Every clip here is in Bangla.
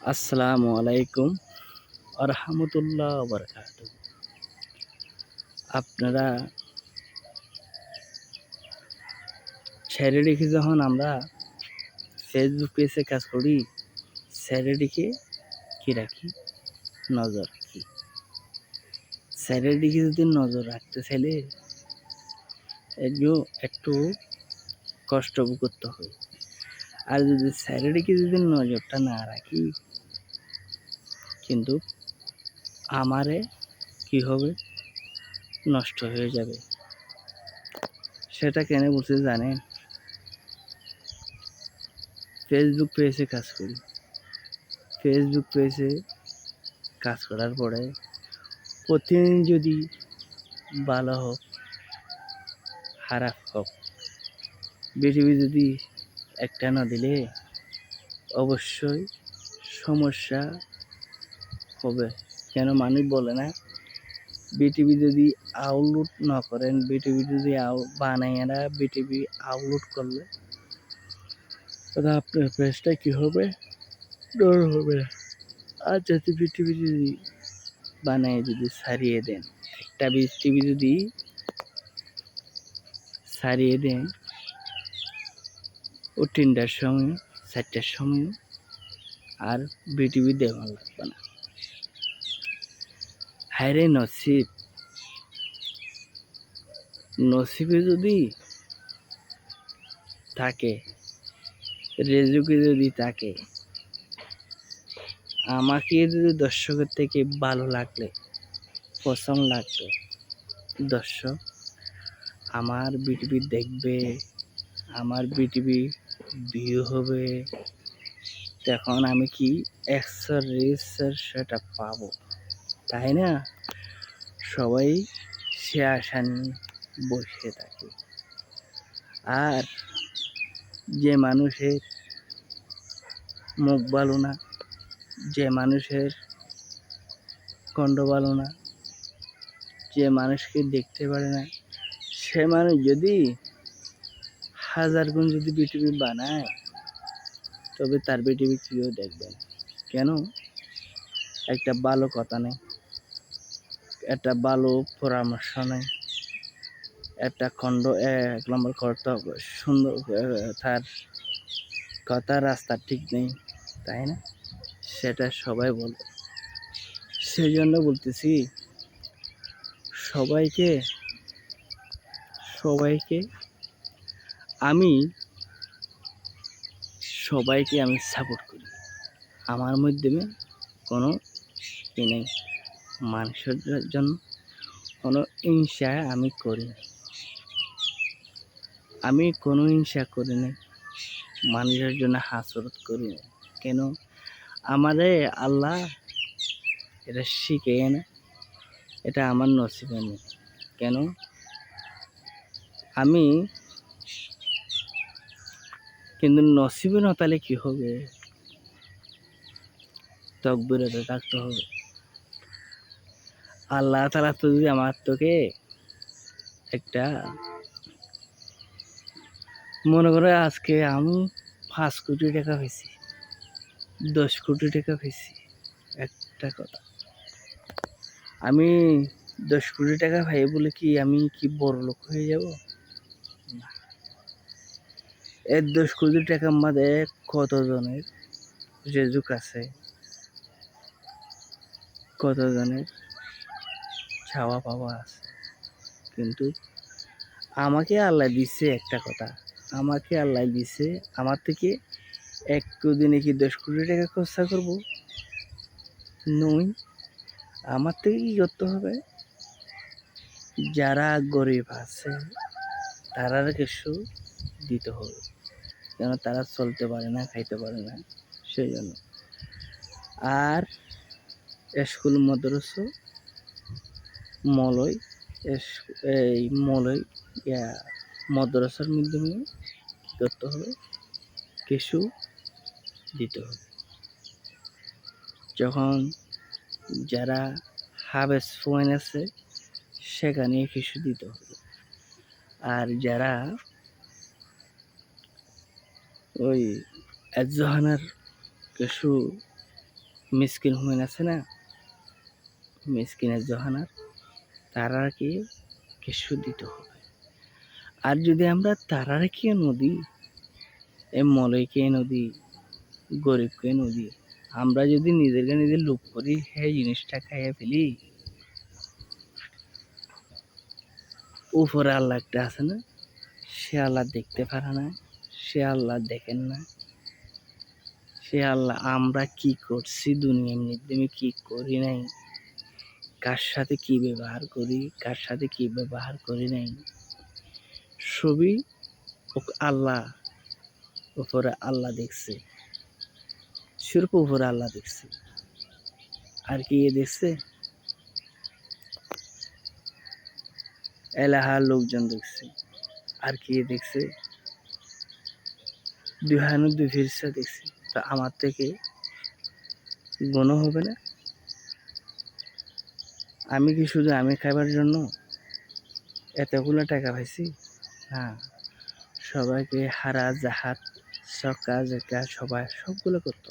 আসসালামু আলাইকুম আরহামতুল্লাহ বরকাত। আপনারা ছেড়ে রেখে যখন আমরা ফেসবুক পেজে কাজ করি ছেড়ে রেখে কি রাখি? নজর রাখি ছেড়ে রেখে যদি নজর রাখতে চাইলে একটু একটু কষ্ট করতে হবে। আর যদি ছেড়ে রেখে যদি নজরটা না রাখি কিন্তু আমারে কি হবে? নষ্ট হয়ে যাবে। সেটা কেন বলছে জানেন? ফেসবুক পেজে কাজ করি। ফেসবুক পেজে কাজ করার পরে প্রতিদিন যদি ভালো হোক, খারাপ হোক পৃথিবী যদি একটা না দিলে অবশ্যই সমস্যা হবে। কেন মানুষ বলে না বিটিভি যদি আউটলোড না করেন বিটিভি যদি বানাইয়ারা বিটিভি আউটলোড করলে, তাহলে আপনার পেজটা কী হবে? ডর হবে। আর যদি বিটিভি যদি বানাই যদি সারিয়ে দেন, একটা বিটিভি যদি সারিয়ে দেন, ও তিনটার সময়, চারটার সময়, আর বিটিভি দেওয়া লাগবে না। হায়রে নসিব। নসিবে যদি থাকে, রেজুকে যদি থাকে, আমাকে যদি দর্শকের থেকে ভালো লাগলে, পছন্দ লাগলে, দর্শক, আমার বিটিভি দেখবে, আমার বিটিভি ভিউ হবে। তখন আমি কি একশো রিলসের সেটা পাবো? তাই না? সবাই সে আশা নিয়ে বসে থাকে। আর যে মানুষের মুখ ভালো না, যে মানুষের কণ্ড ভালো না, যে মানুষকে দেখতে পারে না, সে মানুষ যদি হাজার গুণ যদি বিটিভি বানায়, তবে তার বিটিভি কেউ দেখবে? না কেন? একটা ভালো কথা নেই। একটা ভালো পরামর্শ নেই একটা খণ্ড এক নম্বর করতে সুন্দর তার কথা রাস্তা ঠিক নেই, তাই না? সেটা সবাই বলে। সেই জন্য বলতেছি, সবাইকে সবাইকে আমি সবাইকে আমি সাপোর্ট করি। আমার মাধ্যমে কোনো ই নেই। মানুষের জন্য কোনো হিংসা আমি করি আমি কোনো হিংসা করি না মানুষের জন্য হাসরত করি না কেন? আমাদের আল্লাহ এটা শিখে না। এটা আমার নসিবে নেই কেন? আমি কিন্তু নসিবে না তাহলে কী হবে? তকবিরতে থাকতে হবে। আল্লাহ তালা তো যদি আমার তোকে একটা মনে করে আজকে আমি পাঁচ কোটি টাকা পেয়েছি দশ কোটি টাকা পেয়েছি একটা কথা। আমি দশ কোটি টাকা পাই বলে কি আমি কি বড় লোক হয়ে যাব? না। এর দশ কোটি টাকার মধ্যে কতজনের? রেজুক আছে, কতজনের? চাওয়া পাওয়া আছে। কিন্তু আমাকে আল্লাহ দিচ্ছে একটা কথা। আমাকে আল্লাহ দিছে, আমার থেকে এক দিনে কি দশ কোটি টাকা খরচা করব। নই, আমার থেকে কী করতে হবে? যারা গরিব আছে তারা কিছু দিতে হবে। যেন তারা চলতে পারে না, খাইতে পারে না, সেই জন্য। আর স্কুল, মদ্রস মলয় এই মলয়, ইয়া, মাদ্রাসার মাধ্যমে করতে হবে? কিছু দিতে হবে। যখন যারা হাবেস পয়েন্ট আছে, সেখানে কিছু দিতে হবে। আর যারা ওই একজহানার কিছু মিসকিন হুমেন আছে না মিসকিনের জহানার তারাকে কিছু দিতে হবে। আর যদি আমরা তারাকে নদী এ মলয়কে নদী গরিবকে নদী, আমরা যদি নিজেকে নিজে লোভ করি, সেই জিনিসটা খাইয়ে ফেলি, উপরে আল্লাহ একটা আছে না, সে আল্লাহ দেখতে পারে না, সে আল্লাহ দেখেন না, সে আল্লাহ আমরা কি করছি দুনিয়ার মাধ্যমে কি করি নাই কার সাথে কি ব্যবহার করি, কার সাথে কি ব্যবহার করি নাই। সবই ও- আল্লাহ উপরে আল্লাহ দেখছে সিরপ উপরে আল্লাহ দেখছে। আর কি এ দেখছে? এলাহার লোকজন দেখছে। আর কি দেখছে? দুহানো দুই ফিরসা দেখছে। তা আমার থেকে গণ হবে না। আমি কি শুধু আমি খাবার জন্য এতগুলো টাকা পাইছি? না। সবাইকে হারা, জাহাত সকা জেকা, সবাই, সবগুলো করতে।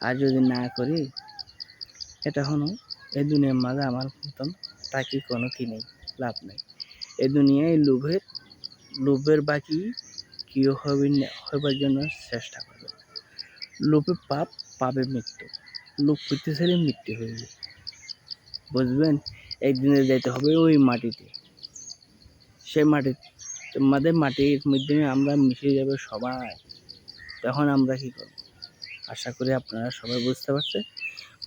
আর যদি না করি, এটা হলো, এ দুনিয়ার মাঝে আমার মতন তাকে কোনো কি নেই, লাভ নেই। এ দুনিয়ায় লোভের লোভের বাকি কেউ হবে হবার জন্য চেষ্টা করবে। লোভে পাপ পাবে মৃত্যু। লোভ করতে মৃত্যু হয়ে যাবে বুঝবেন? একদিনে যেতে হবে ওই মাটিতে। সেই মাটি আমাদের মাটির মধ্যে আমরা মিশে যাবে সবাই। তখন আমরা কি করব? আশা করি আপনারা সবাই বুঝতে পারছেন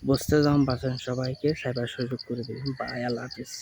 বুঝতে যখন পারছেন সবাইকে সাইবার সুযোগ করে দেবেন। বাই, আল্লাহ হাফিজ।